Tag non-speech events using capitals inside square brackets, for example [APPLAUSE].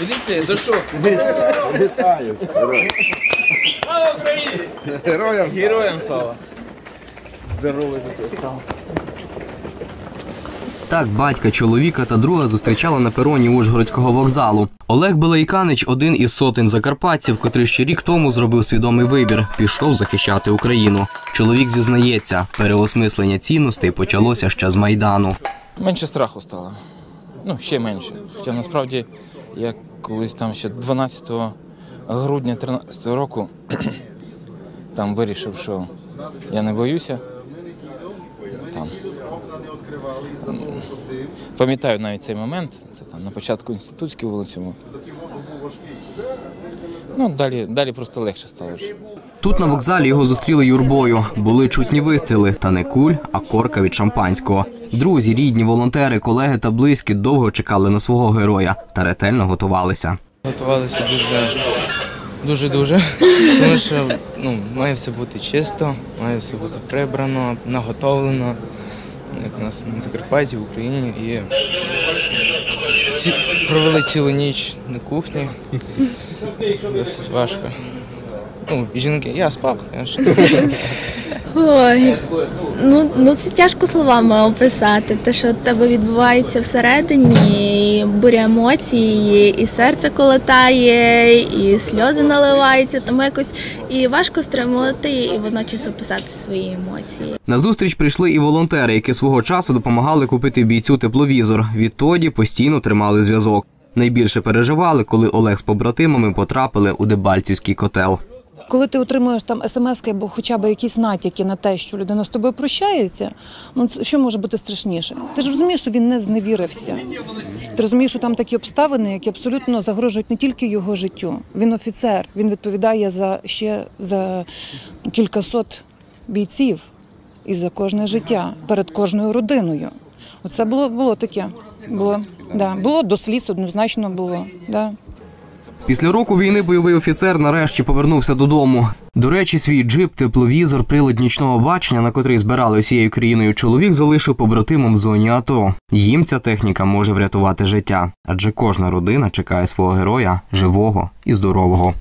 Міліція, за що? Вітаю! Слава Україні! Героям Героям слава! здоровий Так батька, чоловіка та друга зустрічали на пероні Ужгородського вокзалу. Олег Белейканич один із сотень закарпатців, котрий ще рік тому зробив свідомий вибір, пішов захищати Україну. Чоловік зізнається, переосмислення цінностей почалося ще з майдану. Менше страху стало. Ну, ще менше. Хоча насправді я колись там ще 12 грудня 13 року [CLEARS THROAT] там вирішив, що я не боюся. Там. Пам'ятаю навіть цей момент, це там на початку інститутській вулиці. Ну, далі, далі просто легше стало. Тут на вокзалі його зустріли юрбою. Були чутні вистріли, та не куль, а корка від шампанського. Друзі, рідні, волонтери, колеги та близькі довго чекали на свого героя та ретельно готувалися. Готувалися дуже дуже дуже. [LAUGHS] Тому що ну, має все бути чисто, має все бути прибрано, наготовлено, як у нас на Закарпатті, в Україні. І ці... провели цілу ніч на кухні. [LAUGHS] Досить важко. Ну, жінки, я спав, звісно. Ой, ну, ну це тяжко словами описати. Те, що в тебе відбувається всередині, і буря емоцій, і серце колотає, і сльози наливаються, тому якось і важко стримувати, і водночас описати свої емоції. На зустріч прийшли і волонтери, які свого часу допомагали купити бійцю тепловізор. Відтоді постійно тримали зв'язок. Найбільше переживали, коли Олег з побратимами потрапили у Дебальцівський котел. Коли ти отримуєш там смс або хоча б якісь натяки на те, що людина з тобою прощається, ну що може бути страшніше? Ти ж розумієш, що він не зневірився. Ти розумієш, що там такі обставини, які абсолютно загрожують не тільки його життю. Він офіцер, він відповідає за ще за кількасот бійців і за кожне життя перед кожною родиною. Оце було, було таке. Було, да. було до сліз однозначно було. Да. Після року війни бойовий офіцер нарешті повернувся додому. До речі, свій джип, тепловізор, прилад нічного бачення, на котрий збирали усією країною чоловік, залишив побратимам в зоні АТО. Їм ця техніка може врятувати життя, адже кожна родина чекає свого героя живого і здорового.